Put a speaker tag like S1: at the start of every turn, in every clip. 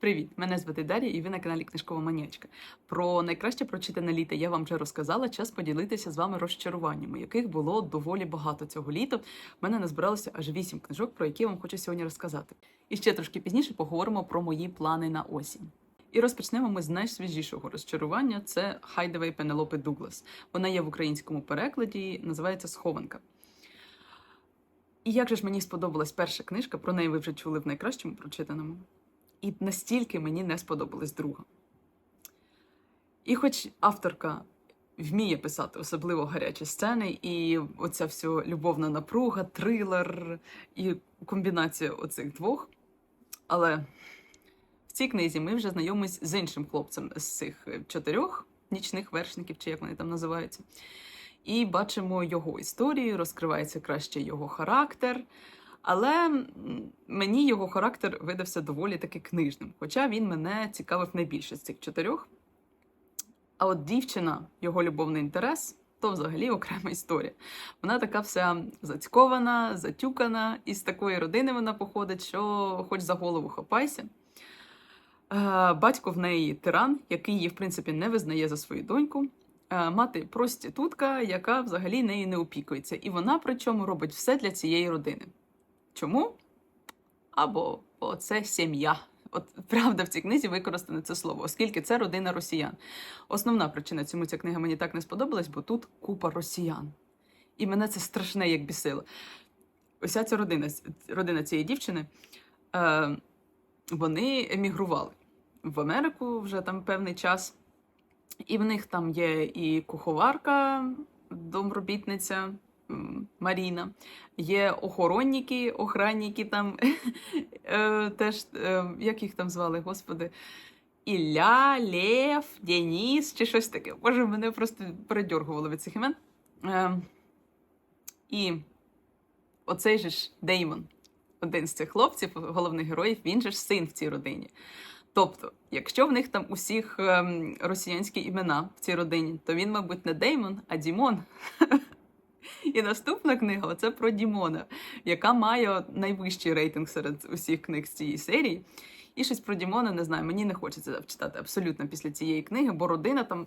S1: Привіт! Мене звати Дар'я, і ви на каналі Книжкова Манячка. Про найкраще прочитане літо я вам вже розказала. Час поділитися з вами розчаруваннями, яких було доволі багато цього літа. В мене назбиралося аж вісім книжок, про які я вам хочу сьогодні розказати. І ще трошки пізніше поговоримо про мої плани на осінь. І розпочнемо ми з найсвіжішого розчарування: це Хайдевей Пенелопи Дуглас. Вона є в українському перекладі, називається Схованка. І як же ж мені сподобалась перша книжка, про неї ви вже чули в найкращому прочитаному. І настільки мені не сподобалась друга. І хоч авторка вміє писати особливо гарячі сцени, і оця вся любовна напруга, трилер і комбінація оцих двох. Але в цій книзі ми вже знайомимось з іншим хлопцем з цих чотирьох нічних вершників, чи як вони там називаються. І бачимо його історію, розкривається краще його характер. Але мені його характер видався доволі таки книжним, хоча він мене цікавив найбільше з цих чотирьох. А от дівчина, його любовний інтерес, то взагалі окрема історія. Вона така вся зацькована, затюкана, і з такої родини вона походить, що хоч за голову хапайся. Е, Батько в неї тиран, який її, в принципі, не визнає за свою доньку. Е, Мати проститутка, яка взагалі нею не опікується. І вона причому робить все для цієї родини. Чому? Або бо це сім'я. От правда в цій книзі використане це слово, оскільки це родина росіян. Основна причина, чому ця книга мені так не сподобалась, бо тут купа росіян. І мене це страшне, як бісило. Уся ця родина, родина цієї дівчини, е, вони емігрували в Америку вже там певний час. І в них там є і куховарка, домробітниця Маріна, є охоронники, охранники там е, теж, е, як їх там звали, господи. Ілля, Лев, Деніс чи щось таке. Боже, мене просто передьоргувало від цих імен. Е, і оцей же ж Деймон, один з цих хлопців, головних героїв, він же ж син в цій родині. Тобто, якщо в них там усіх ем, росіянські імена в цій родині, то він, мабуть, не Деймон, а Дімон. І наступна книга це про Дімона, яка має найвищий рейтинг серед усіх книг з цієї серії. І щось про Дімона не знаю, мені не хочеться читати абсолютно після цієї книги, бо родина там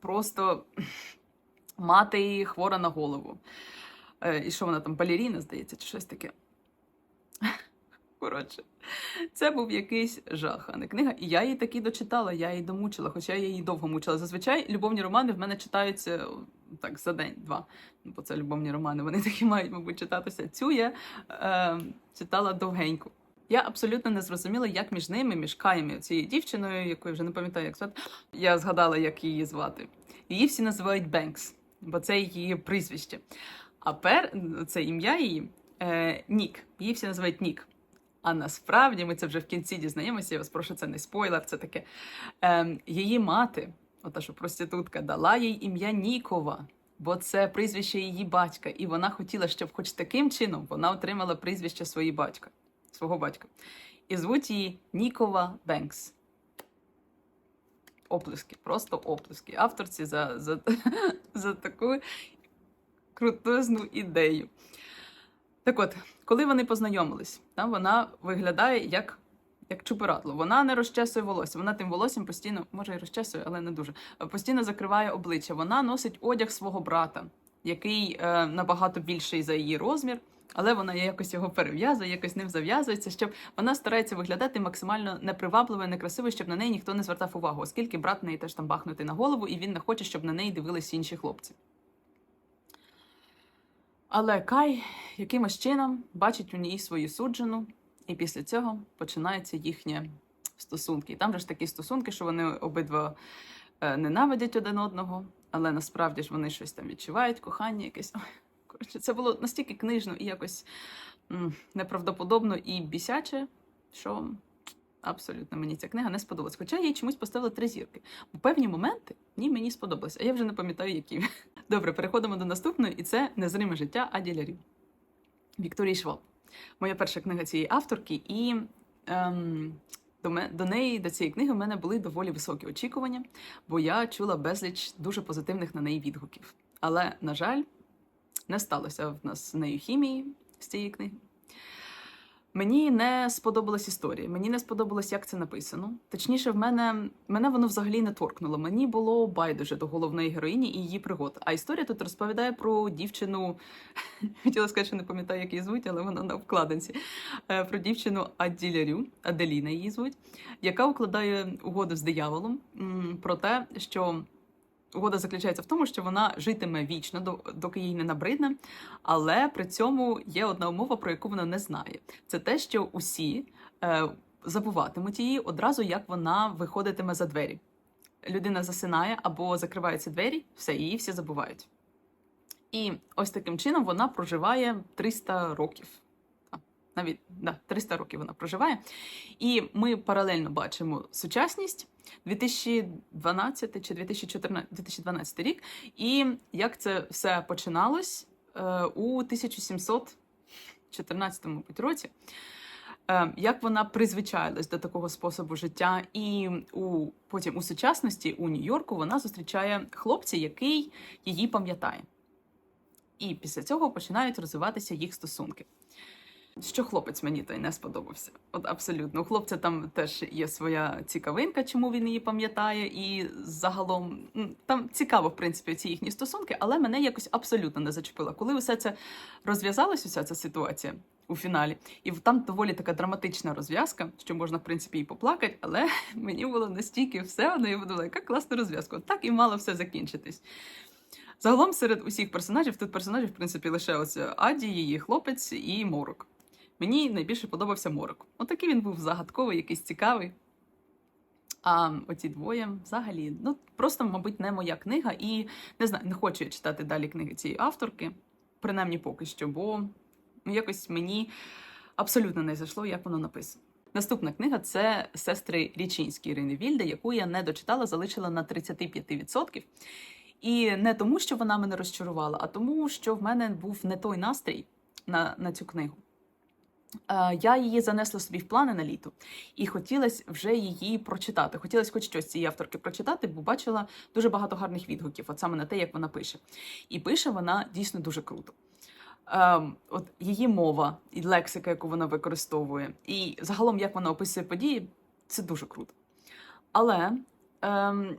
S1: просто мати хвора на голову. Е, І що вона там, балеріна, здається, чи щось таке. Коротше, це був якийсь жах, а не книга. І я її таки дочитала, я її домучила, хоча я її довго мучила. Зазвичай любовні романи в мене читаються так за день-два. Ну, бо це любовні романи, вони такі мають, мабуть, читатися. Цю я е, читала довгенько. Я абсолютно не зрозуміла, як між ними, між Каєм і цією дівчиною, яку я вже не пам'ятаю, як звати. Я згадала, як її звати. Її всі називають Бенкс, бо це її прізвище. А пер це ім'я її е, Нік. Її всі називають Нік. А насправді ми це вже в кінці дізнаємося. Я вас прошу, це не спойлер, це таке. Ем, її мати, ота що проститутка, дала їй ім'я Нікова, бо це прізвище її батька. І вона хотіла, щоб хоч таким чином вона отримала прізвище своєї батька, свого батька. І звуть її Нікова Бенкс. Оплески, просто оплески. Авторці за, за, за таку крутозну ідею. Так от, коли вони познайомились, там вона виглядає як, як чупиратло. Вона не розчесує волосся. Вона тим волоссям постійно, може, і розчесує, але не дуже. Постійно закриває обличчя. Вона носить одяг свого брата, який е, набагато більший за її розмір. Але вона якось його перев'язує, якось ним зав'язується, щоб вона старається виглядати максимально непривабливо, некрасиво, щоб на неї ніхто не звертав увагу, оскільки брат неї теж там бахнути на голову, і він не хоче, щоб на неї дивились інші хлопці. Але Кай якимось чином бачить у ній свою суджену, і після цього починаються їхні стосунки. І там же ж такі стосунки, що вони обидва е, ненавидять один одного, але насправді ж вони щось там відчувають, кохання якесь. Коротше, це було настільки книжно і якось неправдоподобно і бісяче, що абсолютно мені ця книга не сподобалась. Хоча я їй чомусь поставила три зірки. У певні моменти ні, мені сподобалось, а я вже не пам'ятаю, які. Добре, переходимо до наступної, і це незриме життя Аділярів Вікторії Шваб. Моя перша книга цієї авторки, і ем, до, ме, до неї, до цієї книги, в мене були доволі високі очікування, бо я чула безліч дуже позитивних на неї відгуків. Але, на жаль, не сталося в нас нею хімії з цієї книги. Мені не сподобалась історія, мені не сподобалось, як це написано. Точніше, в мене мене воно взагалі не торкнуло. Мені було байдуже до головної героїні і її пригод. А історія тут розповідає про дівчину. Хотіла сказати, що не пам'ятаю, як її звуть, але вона на обкладинці. Е, Про дівчину Аділярю, Аделіна її звуть, яка укладає угоду з дияволом про те, що. Угода заключається в тому, що вона житиме вічно, до- доки їй не набридне, але при цьому є одна умова, про яку вона не знає. Це те, що усі е, забуватимуть її одразу, як вона виходитиме за двері. Людина засинає або закриваються двері, все, її всі забувають. І ось таким чином вона проживає 300 років. Навіть да, 300 років вона проживає. І ми паралельно бачимо сучасність 2012 чи 2014, 2012 рік, і як це все починалось е, у 1714 році. Е, Як вона призвичаїлась до такого способу життя, і у потім у сучасності у Нью-Йорку вона зустрічає хлопця, який її пам'ятає. І після цього починають розвиватися їх стосунки. Що хлопець мені той не сподобався. От абсолютно. У хлопця там теж є своя цікавинка, чому він її пам'ятає, і загалом там цікаво, в принципі, ці їхні стосунки, але мене якось абсолютно не зачепило. Коли усе це розв'язалась, уся ця ситуація у фіналі, і там доволі така драматична розв'язка, що можна, в принципі, і поплакати, але мені було настільки все одно, я подумала, яка класна розв'язка. Так і мало все закінчитись. Загалом серед усіх персонажів, тут персонажів, в принципі, лише ось Аді, її хлопець і Морок. Мені найбільше подобався Морок. Отакий він був загадковий, якийсь цікавий. А оці двоє взагалі, ну просто, мабуть, не моя книга, і не знаю, не хочу я читати далі книги цієї авторки, принаймні поки що, бо ну, якось мені абсолютно не зайшло, як воно написано. Наступна книга це сестри Річинські Ірини Вільде, яку я не дочитала, залишила на 35%. І не тому, що вона мене розчарувала, а тому, що в мене був не той настрій на, на цю книгу. Е, Я її занесла собі в плани на літо, і хотілося вже її прочитати. Хотілося хоч щось цієї авторки прочитати, бо бачила дуже багато гарних відгуків, от саме на те, як вона пише. І пише вона дійсно дуже круто. Ем, от її мова і лексика, яку вона використовує, і загалом, як вона описує події, це дуже круто. Але ем,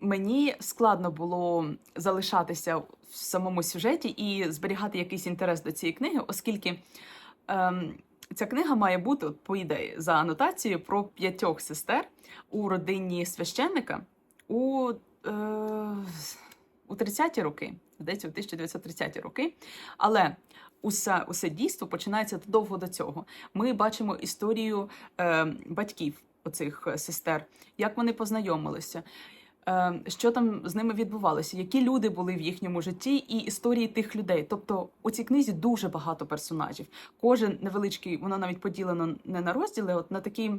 S1: мені складно було залишатися в самому сюжеті і зберігати якийсь інтерес до цієї книги, оскільки. Ем, Ця книга має бути, от, по ідеї, за анотацією про п'ятьох сестер у родині священника у, е, у 30-ті роки, здається, у 1930-ті роки. Але усе, усе дійство починається довго до цього. Ми бачимо історію е, батьків оцих сестер, як вони познайомилися. Е, Що там з ними відбувалося, які люди були в їхньому житті, і історії тих людей. Тобто у цій книзі дуже багато персонажів. Кожен невеличкий, воно навіть поділено не на розділи, от на такі,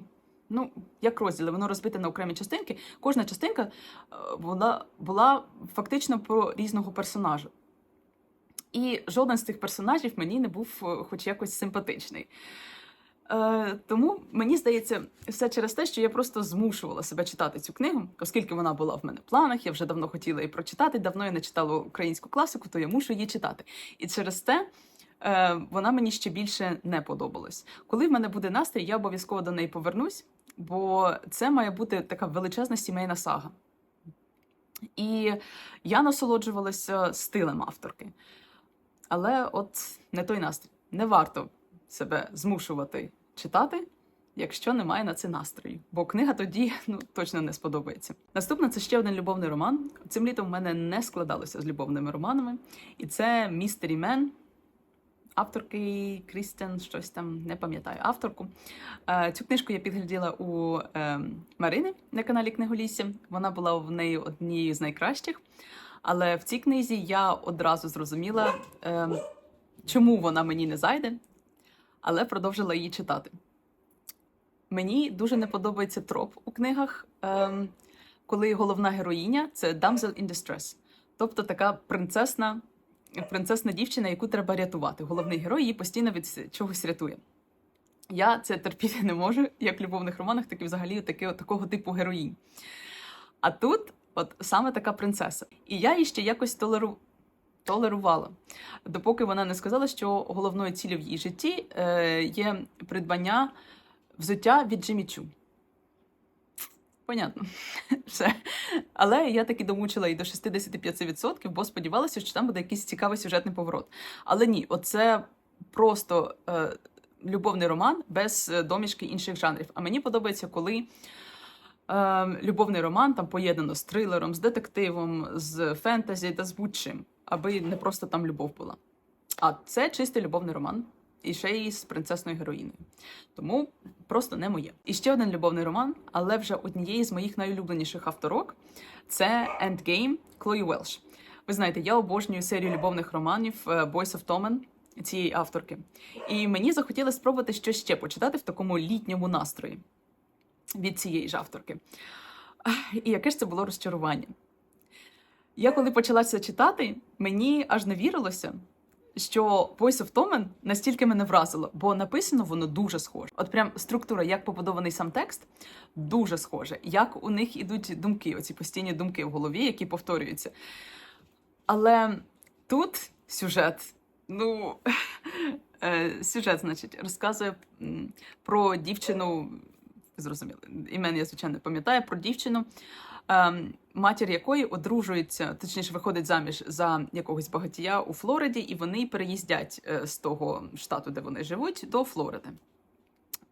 S1: ну як розділи, воно розбите на окремі частинки. Кожна частинка е, вона була фактично про різного персонажа. І жоден з цих персонажів мені не був е, хоч якось симпатичний. Е, тому мені здається, все через те, що я просто змушувала себе читати цю книгу, оскільки вона була в мене в планах, я вже давно хотіла її прочитати. Давно я не читала українську класику, то я мушу її читати. І через те е, вона мені ще більше не подобалась. Коли в мене буде настрій, я обов'язково до неї повернусь, бо це має бути така величезна сімейна сага. І я насолоджувалася стилем авторки. Але от не той настрій. Не варто себе змушувати читати, якщо немає на це настрою. Бо книга тоді ну, точно не сподобається. Наступна це ще один любовний роман. Цим літом в мене не складалося з любовними романами. І це Містері Мен. Авторки Крістіан, щось там не пам'ятаю авторку. Е, Цю книжку я підгляділа у е, Марини на каналі Книголісся. Вона була в неї однією з найкращих. Але в цій книзі я одразу зрозуміла, е, чому вона мені не зайде, але продовжила її читати. Мені дуже не подобається троп у книгах, е, коли головна героїня це damsel in distress, тобто така принцесна, принцесна дівчина, яку треба рятувати. Головний герой її постійно від чогось рятує. Я це терпіти не можу, як в любовних романах, так і взагалі таки, такого типу героїнь. А тут, от саме така принцеса. І я її ще якось толеру... толерувала, допоки вона не сказала, що головною ціллю в її житті е, є придбання взуття від Джимі Чу. Понятно. Все. Але я таки домучила і до 65%, бо сподівалася, що там буде якийсь цікавий сюжетний поворот. Але ні, оце просто е, любовний роман без е, домішки інших жанрів. А мені подобається, коли е, любовний роман там поєднано з трилером, з детективом, з фентезі та з будь-чим, аби не просто там любов була. А це чистий любовний роман. І ще й з принцесною героїною. Тому просто не моє. І ще один любовний роман, але вже однієї з моїх найулюбленіших авторок це Endgame Клої Велш. Ви знаєте, я обожнюю серію любовних романів е, Boys of Tommen цієї авторки. І мені захотілося спробувати щось ще почитати в такому літньому настрої від цієї ж авторки. І яке ж це було розчарування? Я коли почала це читати, мені аж не вірилося, що Voice of Tommen настільки мене вразило, бо написано воно дуже схоже. От прям структура, як побудований сам текст, дуже схоже. Як у них ідуть думки, оці постійні думки в голові, які повторюються. Але тут сюжет, ну е, сюжет, значить, розказує про дівчину. ви Зрозуміли, імен я звичайно пам'ятаю про дівчину, матір якої одружується, точніше, виходить заміж за якогось багатія у Флориді, і вони переїздять е, з того штату, де вони живуть, до Флориди.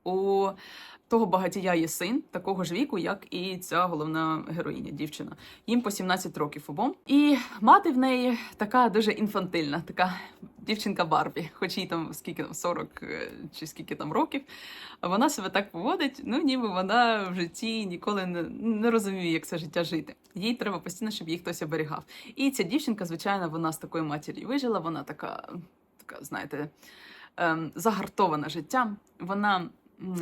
S1: У того багатія є син такого ж віку, як і ця головна героїня, дівчина. Їм по 17 років обом. І мати в неї така дуже інфантильна, така дівчинка Барбі, хоч їй там скільки там 40 е, чи скільки там років. Вона себе так поводить, ну ніби вона в житті ніколи не, не розуміє, як це життя жити. Їй треба постійно, щоб її хтось оберігав. І ця дівчинка, звичайно, вона з такою матір'ю вижила. Вона така, така, знаєте, ем, загартована життям. Вона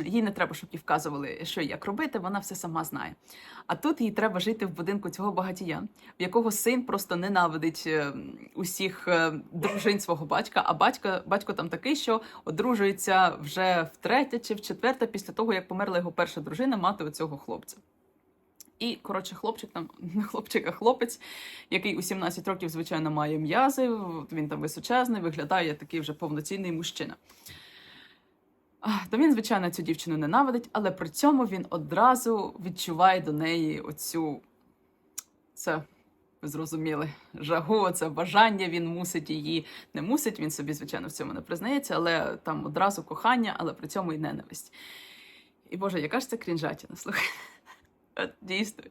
S1: їй не треба, щоб їй вказували, що і як робити. Вона все сама знає. А тут їй треба жити в будинку цього багатія, в якого син просто ненавидить е, усіх е, дружин свого батька. А батько, батько там такий, що одружується вже втретє чи вчетверте після того, як померла його перша дружина, мати оцього хлопця. І, коротше, хлопчик там, не хлопчик, а хлопець, який у 17 років, звичайно, має м'язи, він там височезний, виглядає такий вже повноцінний мужчина. То він, звичайно, цю дівчину ненавидить, але при цьому він одразу відчуває до неї оцю це. Ви зрозуміли, жагу, це бажання, він мусить її не мусить, він собі, звичайно, в цьому не признається, але там одразу кохання, але при цьому і ненависть. І Боже, яка ж це крінжатіна, слухай. От, Дійсно,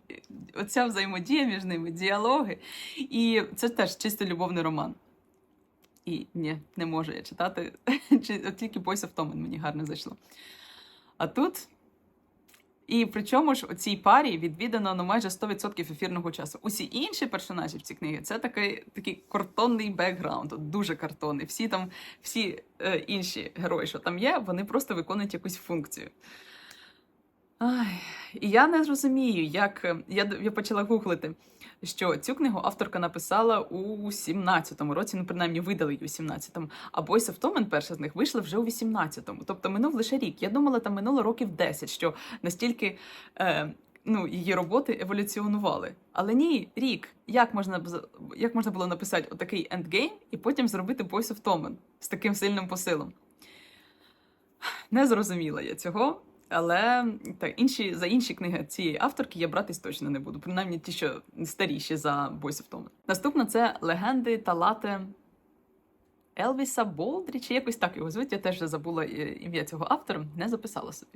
S1: оця взаємодія між ними, діалоги. І це теж чисто любовний роман. І ні, не можу я читати. Чи от тільки of Tommen мені гарно зайшло. А тут. І причому ж у цій парі відвідано ну, майже 100% ефірного часу. Усі інші персонажі в цій книгі це такий такий картонний бекграунд, дуже картонний. Всі там, всі е, інші герої, що там є, вони просто виконують якусь функцію. Ай, і я не розумію, як е, я, я почала гуглити, що цю книгу авторка написала у 17-му році, ну принаймні видали її у 17-му, а Boys of Tommen, перша з них, вийшла вже у 18-му. Тобто минув лише рік. Я думала, там минуло років 10, що настільки е, ну, її роботи еволюціонували. Але ні, рік. Як можна як можна було написати отакий ендгейм і потім зробити Boys of Tommen з таким сильним посилом? Не зрозуміла я цього. Але так, інші, за інші книги цієї авторки я братись точно не буду, принаймні ті, що старіші за of Tommen. Наступна це легенди та лати Елвіса Болдрі, чи якось так його звуть. Я теж забула е, ім'я цього автора, не записала собі.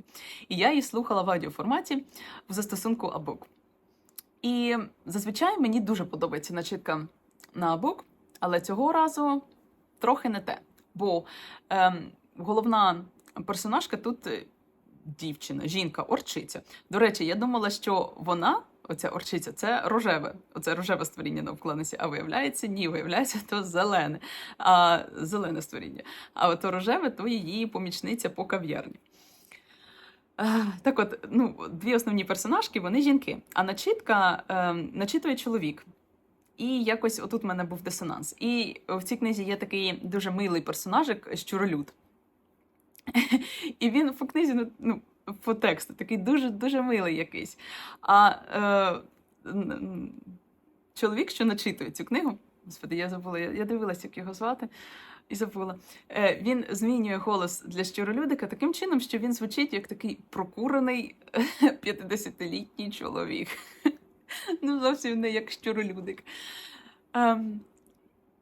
S1: І я її слухала в аудіоформаті в застосунку Абук. І зазвичай мені дуже подобається начитка на Абук, але цього разу трохи не те. Бо ем, головна персонажка тут е, дівчина, жінка, орчиця. До речі, я думала, що вона, оця орчиця, це рожеве, оце рожеве створіння на вкладинці, а виявляється, ні, виявляється, то зелене, а зелене створіння. А от рожеве то її помічниця по кав'ярні. Так от, ну, дві основні персонажки, вони жінки, а начитка е, начитує чоловік. І якось отут в мене був дисонанс. І в цій книзі є такий дуже милий персонажик щуролюд. І він по книзі, ну, ну, по тексту, такий дуже дуже милий якийсь. А е, чоловік, що начитує цю книгу, Господи, я забула, я, дивилася, як його звати, і забула. Е, він змінює голос для щиролюдика таким чином, що він звучить як такий прокурений 50-літній чоловік. Ну, зовсім не як щиролюдик. Ем,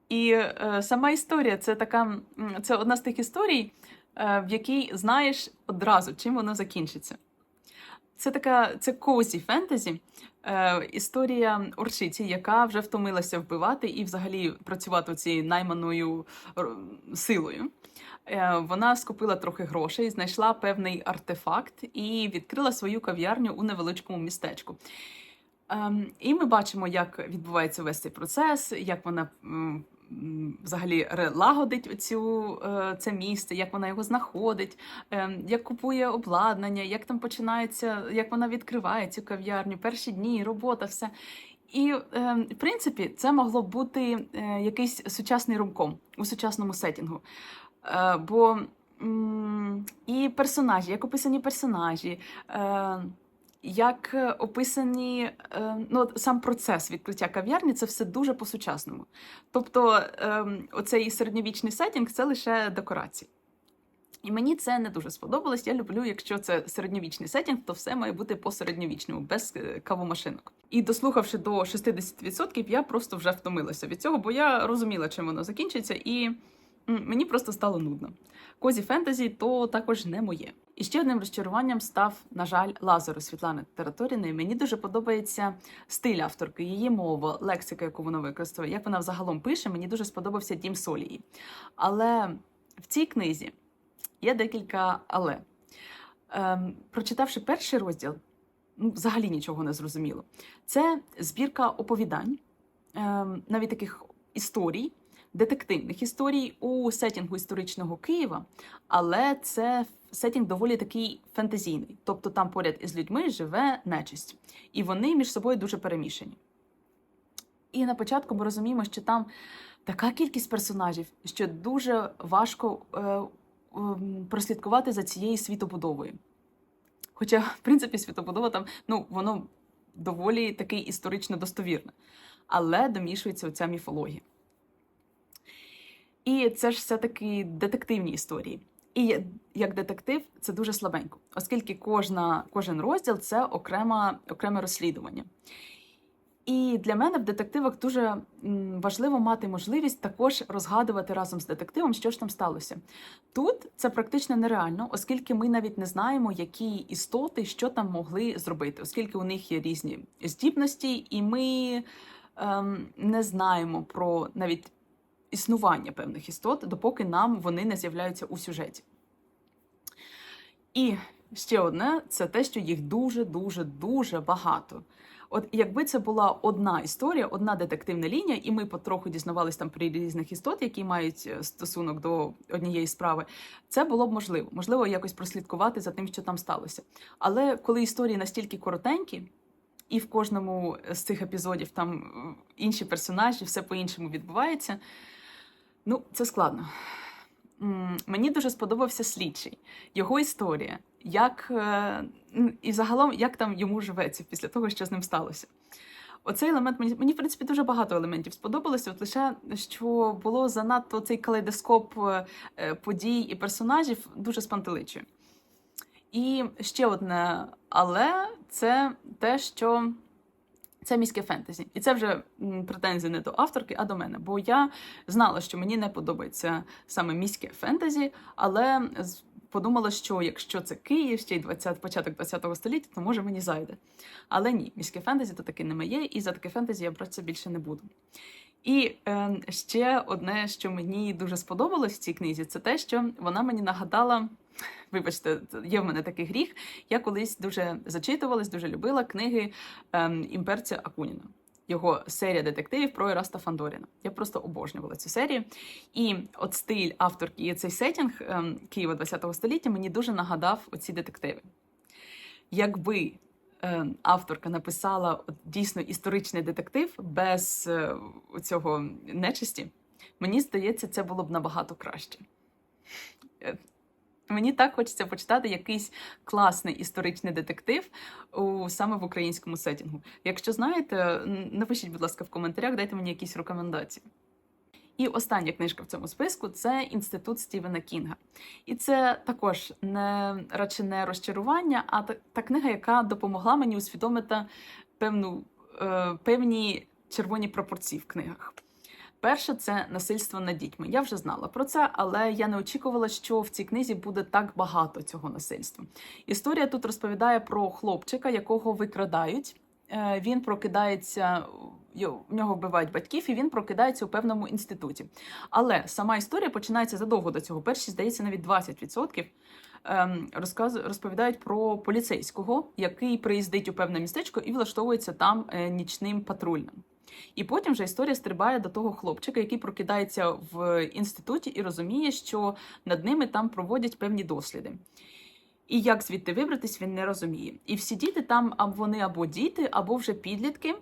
S1: і е, сама історія це така, це одна з тих історій, е, в якій знаєш одразу, чим воно закінчиться. Це така це козі фентезі, е, історія орчиці, яка вже втомилася вбивати і взагалі працювати цією найманою р- силою. Е, вона скупила трохи грошей, знайшла певний артефакт і відкрила свою кав'ярню у невеличкому містечку. Ем, і ми бачимо, як відбувається весь цей процес, як вона взагалі лагодить цю, е, це місце, як вона його знаходить, ем, як купує обладнання, як там починається, як вона відкриває цю кав'ярню, перші дні, робота, все. І, ем, в принципі, це могло бути е, якийсь сучасний румком у сучасному сетінгу. Е, бо і персонажі, як описані персонажі. Як е, описані е, ну, сам процес відкриття кав'ярні, це все дуже по-сучасному. Тобто, ем, оцей середньовічний сетінг це лише декорації. І мені це не дуже сподобалось. Я люблю, якщо це середньовічний сетінг, то все має бути по-середньовічному, без е, кавомашинок. І дослухавши до 60%, я просто вже втомилася від цього, бо я розуміла, чим воно закінчиться, і мені просто стало нудно. Козі фентезі то також не моє. І ще одним розчаруванням став, на жаль, Лазару Світлани Тераторіної. Мені дуже подобається стиль авторки, її мова, лексика, яку вона використовує, як вона взагалом пише. Мені дуже сподобався дім Солії. Але в цій книзі є декілька але. Ем, прочитавши перший розділ, ну, взагалі нічого не зрозуміло. Це збірка оповідань, ем, навіть таких історій, детективних історій у сетінгу історичного Києва, але це сетінг доволі такий фентезійний. Тобто там поряд із людьми живе нечисть, і вони між собою дуже перемішані. І на початку ми розуміємо, що там така кількість персонажів, що дуже важко е, ем, прослідкувати за цією світобудовою. Хоча, в принципі, світобудова там, ну, воно доволі таки історично достовірне, але домішується оця міфологія. І це ж все-таки детективні історії. І як детектив це дуже слабенько, оскільки кожна, кожен розділ це окрема, окреме розслідування. І для мене в детективах дуже важливо мати можливість також розгадувати разом з детективом, що ж там сталося. Тут це практично нереально, оскільки ми навіть не знаємо, які істоти що там могли зробити, оскільки у них є різні здібності, і ми ем, не знаємо про навіть існування певних істот, допоки нам вони не з'являються у сюжеті. І ще одне це те, що їх дуже, дуже, багато. От якби це була одна історія, одна детективна лінія, і ми потроху дізнавались там про різних істот, які мають е, стосунок до однієї справи, це було б можливо. Можливо, якось прослідкувати за тим, що там сталося. Але коли історії настільки коротенькі, і в кожному з цих епізодів там е, інші персонажі, все по-іншому відбувається. Ну, це складно. Мені дуже сподобався слідчий, його історія, як е, і загалом, як там йому живеться після того, що з ним сталося. Оцей елемент мені, мені в принципі дуже багато елементів сподобалося. От лише що було занадто цей калейдоскоп е, е, подій і персонажів дуже спантеличує. І ще одне, але це те, що це міське фентезі. І це вже претензії не до авторки, а до мене. Бо я знала, що мені не подобається саме міське фентезі, але подумала, що якщо це Київ, ще й 20, початок 20 століття, то може мені зайде. Але ні, міське фентезі то таки не моє, і за таке фентезі я братися більше не буду. І е, ще одне, що мені дуже сподобалось в цій книзі, це те, що вона мені нагадала. Вибачте, є в мене такий гріх. Я колись дуже зачитувалась, дуже любила книги ем, імперця Акуніна. Його серія детективів про Ераста Фандоріна. Я просто обожнювала цю серію. І от стиль авторки і цей сетінг ем, Києва 20 століття мені дуже нагадав оці детективи. Якби е, авторка написала дійсно історичний детектив без е, цього нечисті, мені здається, це було б набагато краще. Мені так хочеться почитати якийсь класний історичний детектив у саме в українському сетінгу. Якщо знаєте, напишіть, будь ласка, в коментарях, дайте мені якісь рекомендації. І остання книжка в цьому списку це Інститут Стівена Кінга. І це також не радше не розчарування, а та, та книга, яка допомогла мені усвідомити певну, е, певні червоні пропорції в книгах. Перше це насильство над дітьми. Я вже знала про це, але я не очікувала, що в цій книзі буде так багато цього насильства. Історія тут розповідає про хлопчика, якого викрадають. Е, Він прокидається, в нього вбивають батьків, і він прокидається у певному інституті. Але сама історія починається задовго до цього. Перші, здається, навіть 20% ем, розповідають про поліцейського, який приїздить у певне містечко і влаштовується там е, нічним патрульним. І потім вже історія стрибає до того хлопчика, який прокидається в інституті і розуміє, що над ними там проводять певні досліди. І як звідти вибратись, він не розуміє. І всі діти там або вони або діти, або вже підлітки.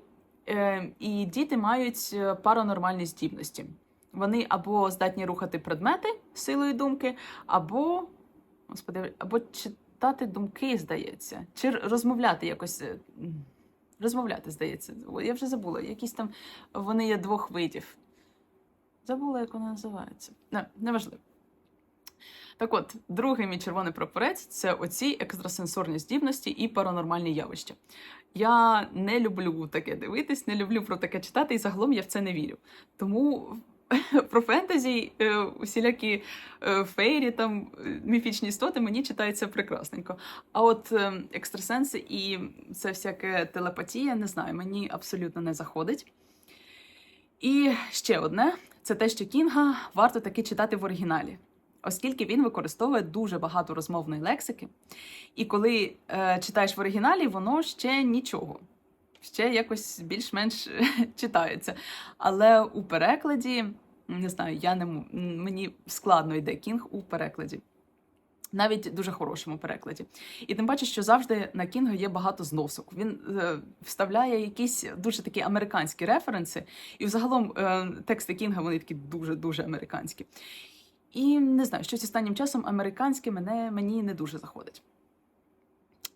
S1: Е, і діти мають е, паранормальні здібності. Вони або здатні рухати предмети силою думки, або господи, або читати думки, здається, чи розмовляти якось. Розмовляти, здається. Я вже забула. Якісь там вони є двох видів. Забула, як вона називається. Не, неважливо. Так от, другий мій червоний прапорець це оці екстрасенсорні здібності і паранормальні явища. Я не люблю таке дивитись, не люблю про таке читати, і загалом я в це не вірю. Тому про фентезі, е, усілякі е, фейрі, там е, міфічні істоти мені читається прекрасненько. А от екстрасенси і це всяке телепатія, не знаю, мені абсолютно не заходить. І ще одне це те, що Кінга варто таки читати в оригіналі, оскільки він використовує дуже багато розмовної лексики. І коли е, читаєш в оригіналі, воно ще нічого. Ще якось більш-менш читається. Але у перекладі, не знаю, я не мені складно йде кінг у перекладі. Навіть дуже хорошому перекладі. І тим паче, що завжди на Кінга є багато зносок. Він е, вставляє якісь дуже такі американські референси, і взагалом е, тексти Кінга вони такі дуже-дуже американські. І не знаю, щось останнім часом американське мене, мені не дуже заходить.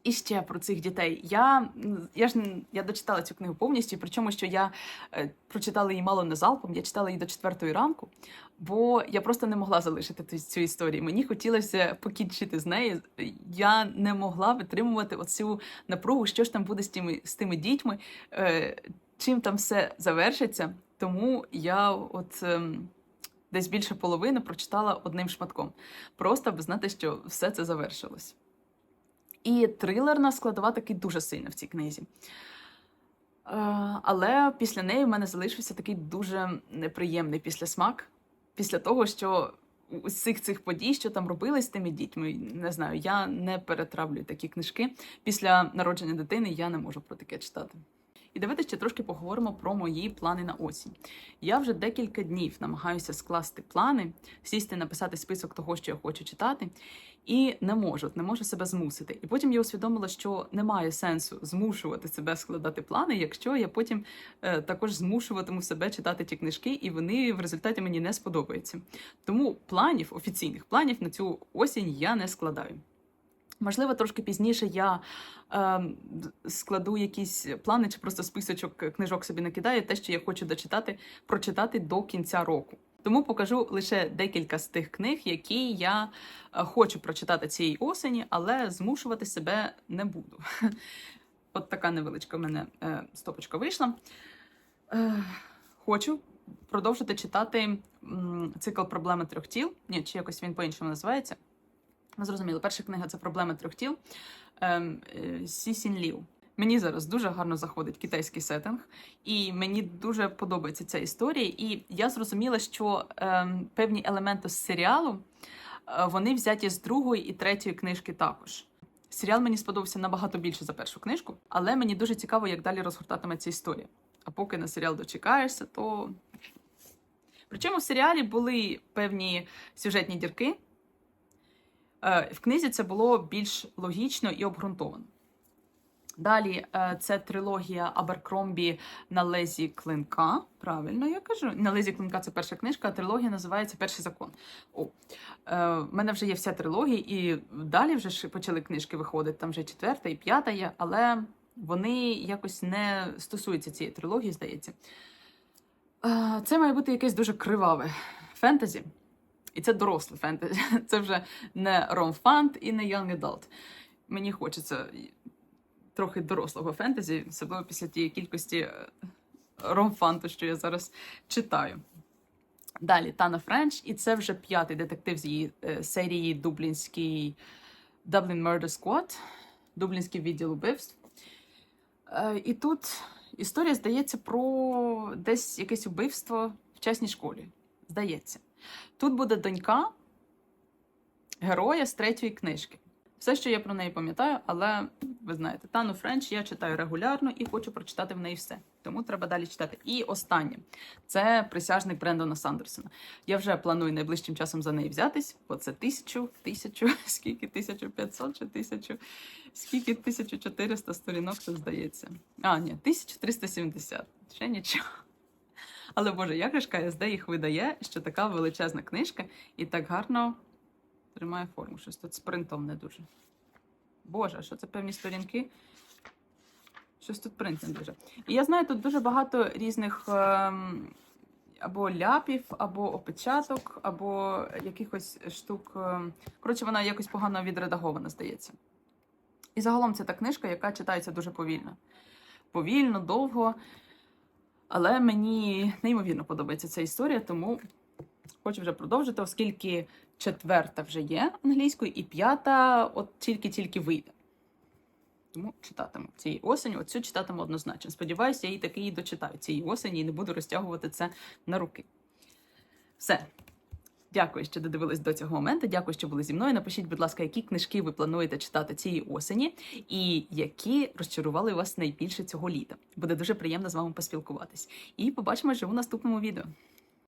S1: І ще про цих дітей. Я, я ж я дочитала цю книгу повністю, причому що я е, прочитала її мало не залпом, я читала її до четвертої ранку, бо я просто не могла залишити ту- цю історію. Мені хотілося покінчити з нею. Я не могла витримувати оцю напругу, що ж там буде з тими, з тими дітьми, е, чим там все завершиться. Тому я от. ем, Десь більше половини прочитала одним шматком, просто аби знати, що все це завершилось. І трилерна складова таки дуже сильна в цій книзі. Е, але після неї в мене залишився такий дуже неприємний післясмак. Після того, що усіх цих подій, що там робили з тими дітьми, не знаю, я не перетравлюю такі книжки. Після народження дитини я не можу про таке читати. І давайте ще трошки поговоримо про мої плани на осінь. Я вже декілька днів намагаюся скласти плани, сісти, написати список того, що я хочу читати, і не можу, не можу себе змусити. І потім я усвідомила, що немає сенсу змушувати себе складати плани, якщо я потім е, також змушуватиму себе читати ті книжки, і вони в результаті мені не сподобаються. Тому планів, офіційних планів на цю осінь я не складаю. Можливо, трошки пізніше я е, складу якісь плани чи просто списочок книжок собі накидаю, те, що я хочу дочитати, прочитати до кінця року. Тому покажу лише декілька з тих книг, які я е, хочу прочитати цієї осені, але змушувати себе не буду. От така невеличка в мене е, стопочка вийшла. Е, хочу продовжити читати м, цикл проблеми трьох тіл. Ні, чи якось він по-іншому називається. Ви зрозуміли, перша книга це проблеми трьох тіл ем, е, Сі Сін Ліу. Мені зараз дуже гарно заходить китайський сеттинг, і мені дуже подобається ця історія. І я зрозуміла, що ем, певні елементи з серіалу е, вони взяті з другої і третьої книжки також. Серіал мені сподобався набагато більше за першу книжку, але мені дуже цікаво, як далі розгортатиметься історія. А поки на серіал дочекаєшся, то. Причому в серіалі були певні сюжетні дірки. Е, В книзі це було більш логічно і обґрунтовано. Далі е, це трилогія Аберкромбі на лезі клинка. Правильно я кажу. На лезі клинка це перша книжка, а трилогія називається Перший закон. О, е, мене вже є вся трилогія, і далі вже почали книжки виходити. Там вже четверта і п'ята є, але вони якось не стосуються цієї трилогії, здається. Це має бути якесь дуже криваве фентезі. І це доросле фентезі. Це вже не ромфант і не young adult. Мені хочеться трохи дорослого фентезі, особливо після тієї кількості е, ромфанту, що я зараз читаю. Далі Тана Френч, і це вже п'ятий детектив з її е, серії Дублінський Dublin Murder Squad, Дублінський відділ убивств. Е, і тут історія здається про десь якесь убивство в частній школі. Здається. Тут буде донька героя з третьої книжки. Все, що я про неї пам'ятаю, але ви знаєте, Тану Френч я читаю регулярно і хочу прочитати в неї все. Тому треба далі читати. І останнє це присяжник Брендона Сандерсона. Я вже планую найближчим часом за неї взятись, бо це тисячу, тисячу, скільки 1500 чи тисячу, скільки 1400 сторінок, це здається. А, ні, 1370. Ще нічого. Але Боже, як ж КСД їх видає, що така величезна книжка і так гарно тримає форму. Щось тут з принтом не дуже. Боже, що це певні сторінки? Щось тут принт не дуже. І я знаю, тут дуже багато різних ем, або ляпів, або опечаток, або якихось штук. ем, Коротше, вона якось погано відредагована, здається. І загалом це та книжка, яка читається дуже повільно. Повільно, довго. Але мені неймовірно подобається ця історія, тому хочу вже продовжити, оскільки четверта вже є англійською, і п'ята от тільки-тільки вийде. Тому читатиму цієї осені. Оцю читатиму однозначно. Сподіваюся, я її таки і дочитаю цієї осені і не буду розтягувати це на руки. Все. Дякую, що додивились до цього моменту. Дякую, що були зі мною. Напишіть, будь ласка, які книжки ви плануєте читати цієї осені, і які розчарували вас найбільше цього літа. Буде дуже приємно з вами поспілкуватись. І побачимо вже у наступному відео.